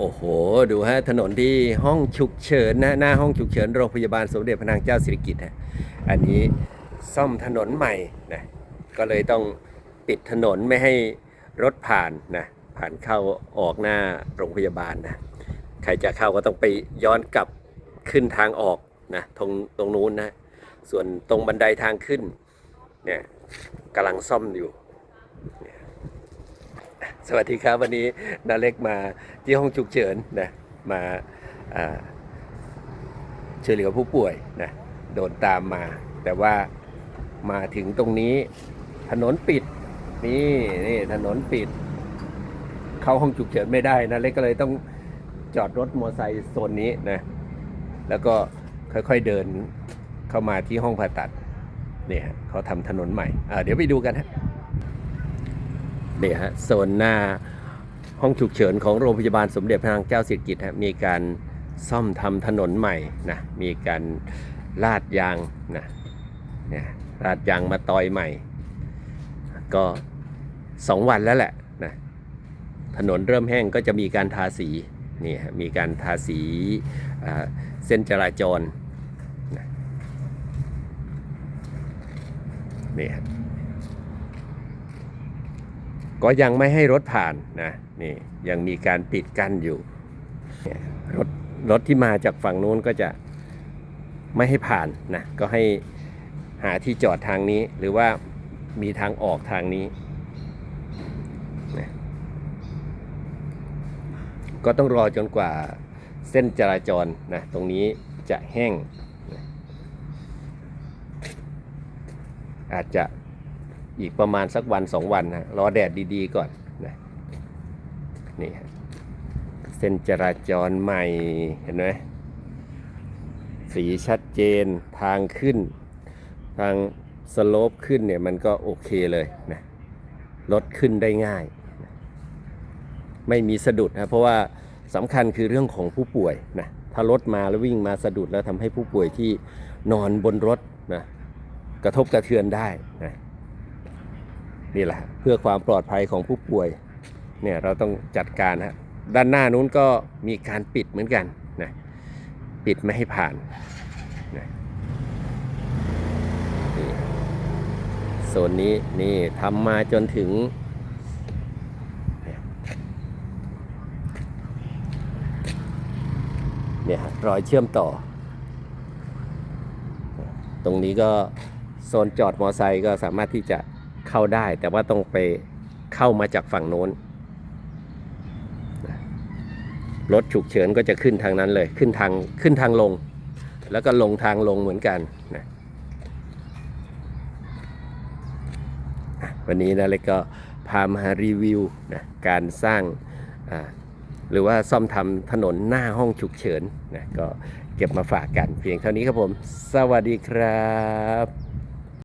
โอ้โห ดูฮะ ถนนที่ห้องฉุกเฉินนะหน้าห้องฉุกเฉินโรงพยาบาลสมเด็จพระนางเจ้าสิริกิติ์ฮะอันนี้ซ่อมถนนใหม่นะก็เลยต้องปิดถนนไม่ให้รถผ่านนะผ่านเข้าออกหน้าโรงพยาบาลนะใครจะเข้าก็ต้องไปย้อนกลับขึ้นทางออกนะตรงตรงนู้นนะส่วนตรงบันไดทางขึ้นเนี่ยกำลังซ่อมอยู่ สวัสดีครับวันนี้นาเล็กมาที่ห้องฉุกเฉินนะมาช่วยเหลือผู้ป่วยนะโดนตามมา แต่ว่ามาถึงตรงนี้ถนนปิดนี่นี่ถนนปิด เข้าห้องฉุกเฉินไม่ได้นาเล็กก็เลยต้องจอดรถมอเตอร์ไซค์โซนนี้นะแล้วก็ค่อยๆเดินเข้ามาที่ห้องผ่าตัดเนี่ยเขาทำถนนใหม่เดี๋ยวไปดูกันฮะ นี่ยฮะโซนหน้าห้องฉุกเฉินของโรงพยาบาลสมเด็จพระนางเจ้าสิริกิติ์ฮะมีการซ่อมทำถนนใหม่นะมีการลาดยางนะเนี่ยลาดยางมาตอยใหม่ ก็สองวันแล้วแหละนะถนนเริ่มแห้งก็จะมีการทาสีนี่ฮะมีการทาสีเส้นจราจรนะนี่ฮะ ก็ยังไม่ให้รถผ่านนะนี่ยังมีการปิดกั้นอยู่รถรถที่มาจากฝั่งนู้นก็จะไม่ให้ผ่านนะก็ให้หาที่จอดทางนี้หรือว่ามีทางออกทางนี้นะก็ต้องรอจนกว่าเส้นจราจรนะตรงนี้จะแห้งนะอาจจะ อีกประมาณสักวันสองวันนะรอแดดดีๆก่อนนะนี่เส้นจราจรใหม่เห็นไหมสีชัดเจนทางขึ้น ทางสโลปขึ้นเนี่ยมันก็โอเคเลยนะรถขึ้นได้ง่าย ไม่มีสะดุดนะเพราะว่าสำคัญคือเรื่องของผู้ป่วยนะถ้ารถมาแล้ววิ่งมาสะดุดแล้วทำให้ผู้ป่วยที่นอนบนรถนะกระทบกระเทือนได้นะ นี่แหละเพื่อความปลอดภัยของผู้ป่วยเนี่ยเราต้องจัดการฮะด้านหน้านู้นก็มีการปิดเหมือนกันนะปิดไม่ให้ผ่านนะโซนนี้นี่ทำมาจนถึงเนี่ยรอยเชื่อมต่อ ตรงนี้ก็โซนจอดมอไซค์ก็สามารถที่จะ เข้าได้ แต่ว่าต้องไปเข้ามาจากฝั่งโน้นรถฉุกเฉินก็จะขึ้นทางนั้นเลย ขึ้นทางขึ้นทางลง แล้วก็ลงทางลงเหมือนกันนะวันนี้นะเล็กก็พามารีวิวนะการสร้างหรือว่าซ่อมทำถนนหน้าห้องฉุกเฉินนะก็เก็บมาฝากกันเพียงเท่านี้ครับผม สวัสดีครับ